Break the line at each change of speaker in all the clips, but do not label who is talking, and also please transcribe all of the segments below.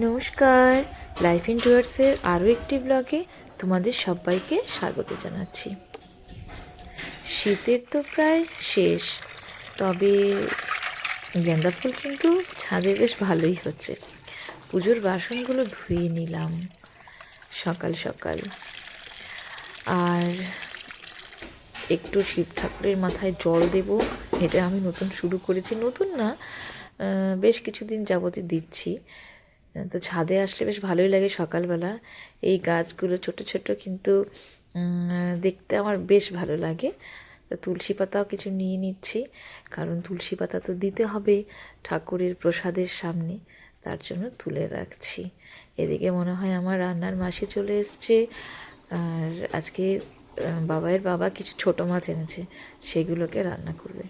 নমস্কার। Life in টুয়ার্সের আরও একটি ব্লগে তোমাদের সবাইকে স্বাগত জানাচ্ছি। শীতের তো প্রায় শেষ, তবে গেঁদা ফুল কিন্তু ছাদে বেশ ভালোই হচ্ছে। পুজোর বাসনগুলো ধুয়ে নিলাম সকাল সকাল। আর একটু শিব ঠাকুরের মাথায় জল দেব, এটা আমি নতুন শুরু করেছি। নতুন না বেশ কিছুদিন যাবতই দিচ্ছি। তো ছাদে আসলে বেশ ভালোই লাগে সকালবেলা। এই গাছগুলো ছোট ছোট কিন্তু দেখতে আমার বেশ ভালো লাগে। তুলসী পাতাও কিছু নিয়ে নিচ্ছি, কারণ তুলসী পাতা তো দিতে হবে ঠাকুরের প্রসাদের সামনে, তার জন্য তুলে রাখছি। এদিকে মনে হয় আমার রান্নার মাসি চলে এসছে, আর আজকে বাবাইয়ের বাবা কিছু ছোট মাছ এনেছে, সেগুলোকে রান্না করবে।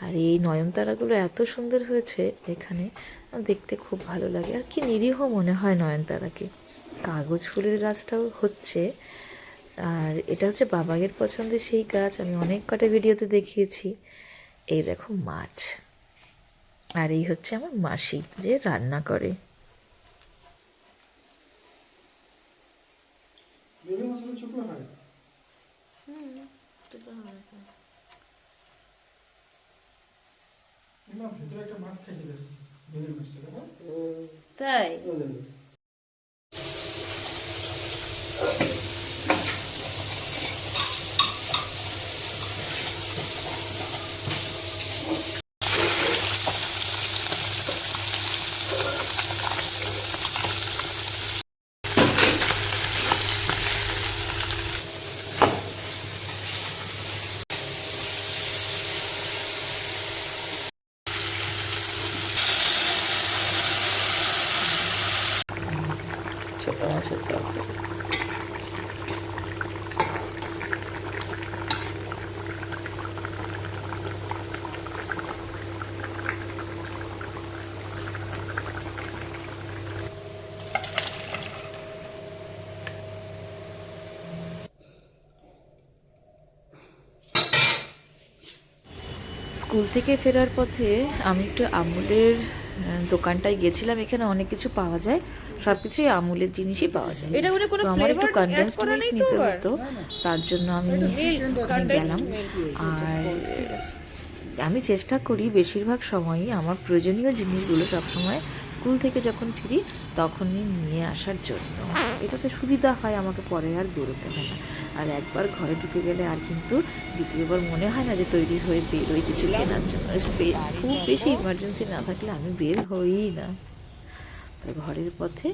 আর এই নয়নতারাগুলো এত সুন্দর হয়েছে এখানে দেখতে খুব ভালো লাগে। আর কি নিরীহ মনে হয় নয়নতারাকে। কাগজ ফুলের গাছটাও হচ্ছে। আর এটা হচ্ছে বাবাইয়ের পছন্দের সেই গাছ, আমি অনেক কটা ভিডিওতে দেখিয়েছি। এই দেখো মাছ। আর এই হচ্ছে আমার মাসি, যে রান্না করে।
বেলে মাছগুলো শুকনো হবে না ভিতরে একটা মাছ খাইছে দেখো বেলে মাছটা
তাই স্কুল থেকে ফেরার পথে আমি একটু আমুলের দোকানটায় গেছিলাম এখানে অনেক কিছু পাওয়া যায়। সব কিছুই আমুলের জিনিসই পাওয়া যায়।
এটা মানে কোনো
আমার একটু কনডেন্স মিল্ক নিতে? হতো তার জন্য আমি ওখানে গেলাম। আর আমি চেষ্টা করি বেশিরভাগ সময়ই আমার প্রয়োজনীয় জিনিসগুলো সবসময় স্কুল থেকে যখন ফিরি তখনই নিয়ে আসার জন্য। এটাতে সুবিধা হয় আমাকে পরে আর বেরোতে হয় না। আর একবার ঘরে ঢুকে গেলে আর কিন্তু দ্বিতীয়বার মনে হয় না যে তৈরি হয়ে বেরোই কিছু কেনার জন্য। খুব বেশি ইমার্জেন্সি না থাকলে আমি বের হই না। তো ঘরের পথে